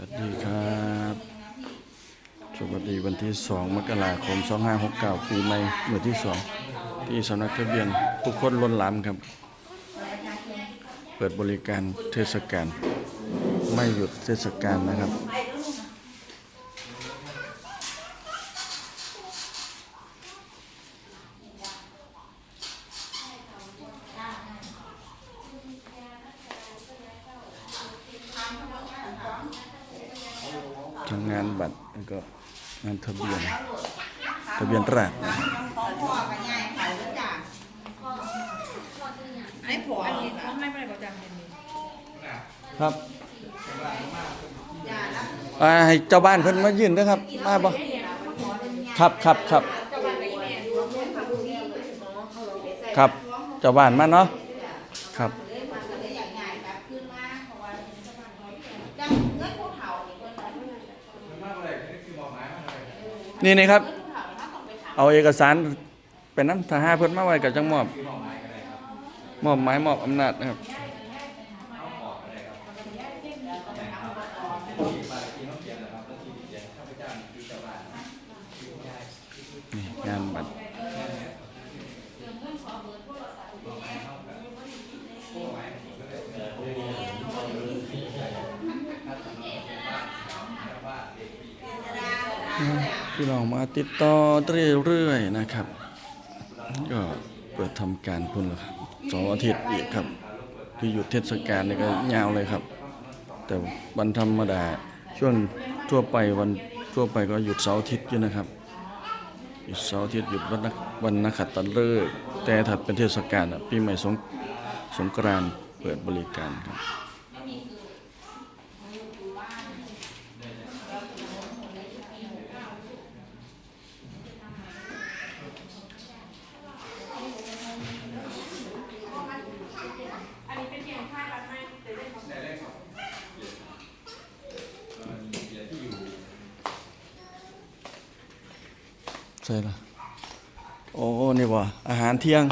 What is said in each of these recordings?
วัสดีครับ สวัสดีวันที่ 2 มกราคม 2569 ปีใหม่เมื่อที่ 2 ที่สำนักทะเบียนผู้คนล้นหลามครับ เปิดบริการเทศกาลไม่หยุดเทศกาลนะครับ ทำงาน บัตรแล้วก็งานทะเบียนทะเบียนราษฎร์นะพ่อกับยายเขาแล้วจ้ะไอ้ผัวอันนี้เขาไม่ไปประจำเดือนนี้ครับให้เจ้าบ้านเพิ่นมายื่นด้อครับ มาบ่ครับครับครับครับ เจ้าบ้านมาเนาะครับ เลยมันก็เลยอยากใหญ่แบบขึ้นมาเพราะว่าจังเงินผู้เฒ่านี่เพิ่น นี่นี่ครับ เอาเอกสารเป็นน้ำทหารเพิ่นมาไว้กับจังมอบ มอบหมายมอบอำนาจนะครับนี่งานบัตร พี่น้องมาติดต่อเรื่อยๆนะครับ ก็เปิดทำการพุ่นแล้วครับสองอาทิตย์อีกครับ ที่หยุดเทศกาลนี่ก็ยาวเลยครับ แต่วันธรรมดาช่วงทั่วไปวันทั่วไปก็หยุดเสาร์อาทิตย์อยู่นะครับหยุดเสาร์อาทิตย์หยุดวันนักวันนักขัตฤกษ์แต่ถ้าเป็นเทศกาลปีใหม่สงสงกรานต์เปิดบริการครับ อันนี้เป็นเพียงค่ารับไม่แต่ได้ของ ใช่ละโอ้นี่ว่ะอาหารเที่ยง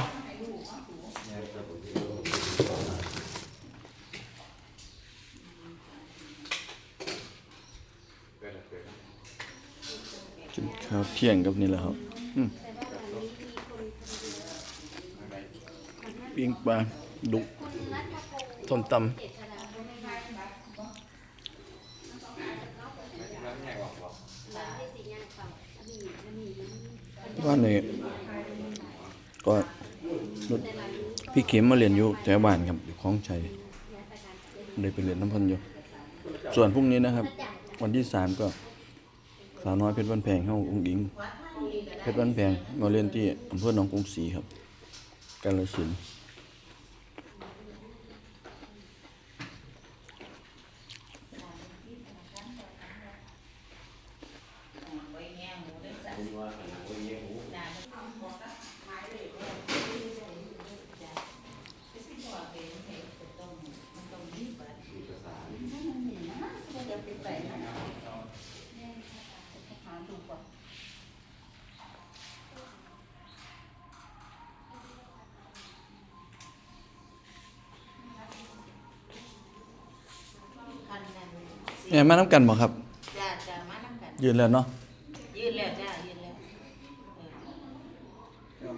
กินข้าวเที่ยงกับนี่แหละครับปิ้งปลาดุกส้มตำ ว่านี่ก็รถพี่เข็มมาเรียนอยู่แถวบ้านครับอยู่คลองชัยได้ไปเรียนน้ำพันอยู่ ส่วนพรุ่งนี้นะครับ วันที่สามก็สาวน้อยเพชรบันแพงเข้าองค์หญิง เพชรบันแพงมาเรียนที่อำเภอหนองกรุงศรีครับกาฬสินธุ์ เนี่ยมาน้ำกันบ่ครับ จ้ะจ้ะมานํกัน ยืนแล้วเนาะยืนแล้วจ้ะยืนแล้วเออ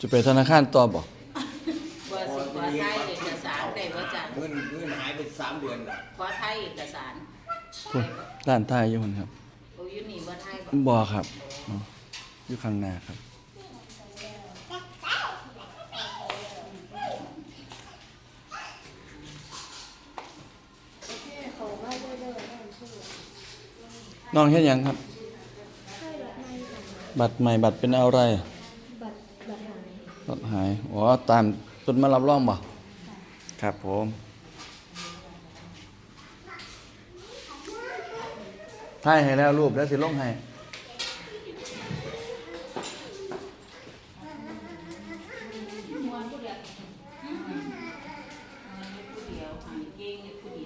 จะไปธนาคารต่อบ่บ่สิขอไทยเอกสารได้บ่จ้ะเงินเงินหายไปสามเดือนละขอไทยเอกสารพุ่นด้านท้ายอยู่พุ่นครับ โอ้ยอยู่นี่บ่ไทยบ่บ่ครับอ๋ออยู่ข้างหน้าครับ น้องเฮ็ดหยังครับบัตรใหม่บัตรเป็นอะไร บัตรบัตรหายบัตรหาย อ๋อ ตามต้นมารับรองบ่ ครับผม ถ่ายให้แล้วรูปแล้วสิลงให้ผู้เดียวหาเก่งอยู่ผู้เดียว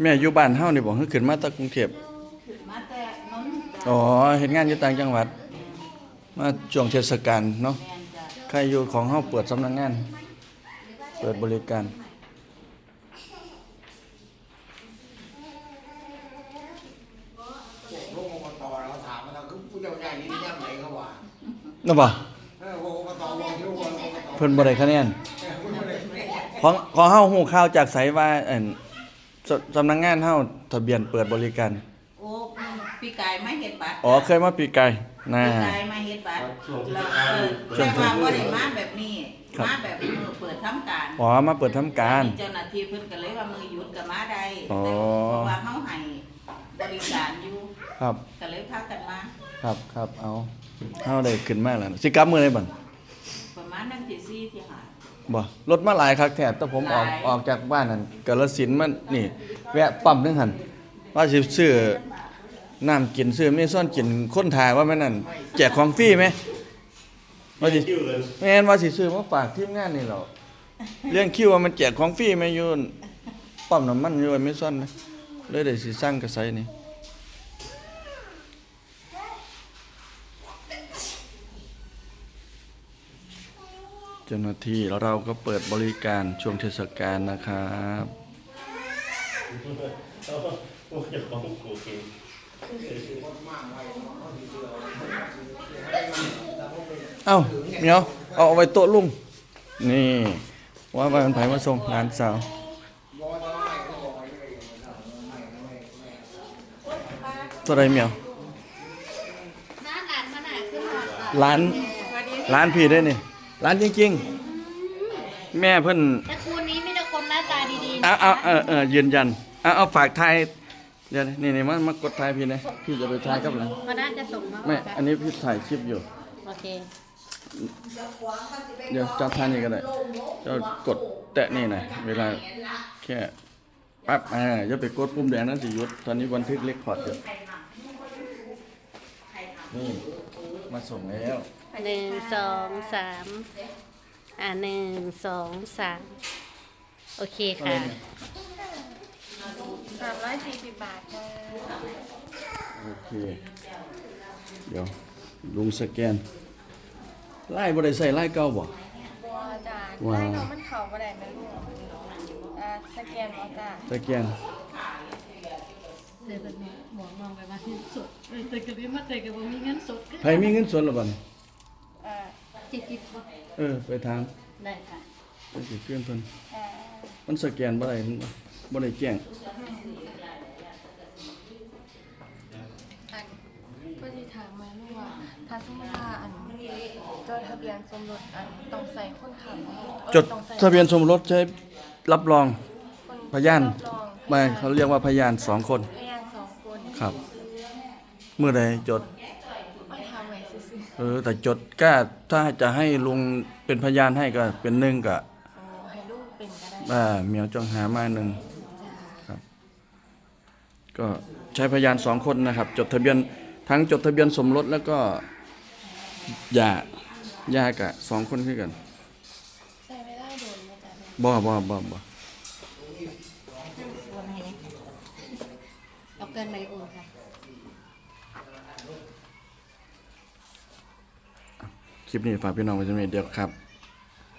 แม่อยู่บ้านเฮานี่บ่คือขึ้นมาจากกรุงเทพขึ้นมาแต่นนท์จ้ะอ๋อเฮ็ดงานอยู่ต่างจังหวัด มาช่วงเทศกาลเนาะแม่นจ้ะใครอยู่ของเฮาเปิดสำนักงาน เปิดบริการ พวกอบตเราถามมาแล้วคือผู้เจ้าใหญ่นี่ย่ำไหนเขาว่านั่นบ่เออพวกอบตบอกที่ว่าอบตเพิ่นบ่ได้คะแนนเออผู้เจ้าใหญ่ไม่ได้ของของเฮาฮู้ข่าวจากไสว่าเอิ่น สสำนักงานเฮาทะเบียนเปิดบริการ โอ้ปีกายมาเฮ็ดบัตรอ๋อเคยมาปีไกลน่าปีกายมาเฮ็ดบัตรแล้วเออแต่ว่าบ่ได้มาแบบนี้ครับ มาแบบมือเปิดทำการอ๋อมาเปิดทำการ เจ้าหน้าที่เพิ่นก็เลยว่ามือหยุดก็มาได้อ๋อ แต่เพราะว่าเฮาให้บริการอยู่ครับก็เลยพากันมา ครับครับเอาเฮาได้ขึ้นมาแล้วสิกลับมื้อใดบัดประมาณนั้นที่สี่ที่ห้า บ่รถมาหลายคักแท้แต่ผมออกหลายออกจากบ้านนั่นกาฬสินธุ์มันนี่ แวะปั๊มนึงหั่นว่าสิซื้อน้ำกินซื้อเมซ่อนกินคนถ่ายว่าแม่นนั่นแจกของฟรีไหมว่าสิแม่นว่าสิซื้อมาฝากทีมงานนี่แหล้วเรื่องคิวว่ามันแจกของฟรีไหมอยู่ปั๊มน้ำมันอยู่ไอ้เมซ่อนนะเลยได้สิสร้างกระไสนี่ เจ้าหน้าที่แล้วเราก็เปิดบริการช่วงเทศกาลนะครับโอ้ยของกูเองเอ้าเหมียวเอาเอาไว้โต๊ะลุง นี่ว่าไปมันไผมาส่งงานสาวบอกว่าไม่เขาบอกไม่ได้ไม่ไม่ไม่ตัวใดเหมียวหน้าหลานมาหน่อยขึ้นหอดก่อนร้านร้านพี่ได้นี่ ร้านจริงๆ แม่เพิ่นตระกูลนี้มีแต่คนหน้าตาดีๆเอานะเอาเออเออยืนยันเอาเอาฝากไทายเดี๋ยวนี่นี่มามากดไทายพี่นะพี่จะไปทายกับหลังมาน่าจะส่งมาไม่ อันนี้พี่ถ่ายคลิปอยู่ โอเค เดี๋ยวจับทายนี่ก็ได้เจ้ากดแตะนี่หน่อยเวลาแค่ปั๊บอ่าอย่าไปกดปุ่มแดงนั้นสิหยุดตอนนี้บันทึกเรคคอร์ดอยู่นี่มาส่งแล้ว หนึ่งสองสามอ่าหนึ่งสองสามโอเคค่ะสามร้อยสี่สิบบาทค่ะโอเค เดี๋ยวลุงสแกน ไล่บ่ได้ใส่ไล่เก่าบ่บัวจ้าว้าวได้น้องมันเขาบ่ได้แม่ลูกอ่าสแกนเอาจ้าสแกนเดี๋ยวเป็นหมวกมองไปว่าเงินสดเอ้ยแต่ก็ไม่มาแต่ก็บ่มีเงินสดไผมีเงินสดหรือบ่นี่อ่า จิตจิตบ่เออ ไปถามได้ค่ะ À, ไปสิเพื่อนเพิ่นอ่ามันสแกนบ่ได้มันบ่บ่ได้แจ้งอันก็ที่ถามมาลูกว่าถ้าสมมติว่าอันจดทะเบียนสมรสอันต้องใส่คนขับเอ้ยจดต้องใส่ทะเบียนสมรสใช้รับรอง คนพยาน รับรองไม่เขาเรียกว่าพยานสองคน พยานสองคนครับ เมื่อใดจดไม่ทำไว้ซื่อ เออ แต่จดก็ถ้าจะให้ลุงเป็นพยานให้ก็เป็นหนึ่งก็ๆอ๋อให้ลูกเป็นก็ได้อ่าเหมียวจองหามาหนึ่งก็ใช้พยานสองคนนะครับ จดทะเบียนทั้งจดทะเบียนสมรสแล้วก็หย่าหย่ากะสองคนคือกันใส่ไม่ได้โดนนะจ๊ะบ่บ่บ่บ่โอนให้เอาเกินไปโอนค่ะ คลิปนี้ฝากพี่น้องไว้จะมีเดียวครับ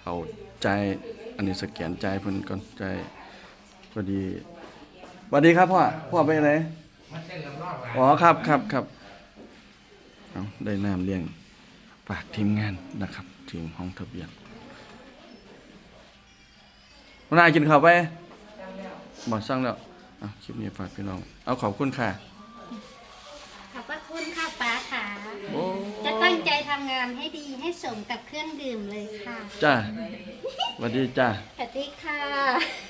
เอาใจายอันนี้สแกนใจายเพิ่นก่อนใจายพอดีสวัสดีครับพ่อพ่อไปไหนอ๋อครับครับครับเอาได้น้ำเลี้ยงฝากทีมงานนะครับทีมห้องทะเบียนวันนายกินข้าวไปบอกสั่งแล้วเอาคลิปนี้ฝากพี่น้อง เอาขอบคุณค่ะ ขอบพระคุณค่ะป้าค่ะ โอ้ จะ ตั้งใจทำงานให้ดีให้สมกับเครื่องดื่มเลยค่ะจ้าสวัสดีจ้า สวัสดีค่ะ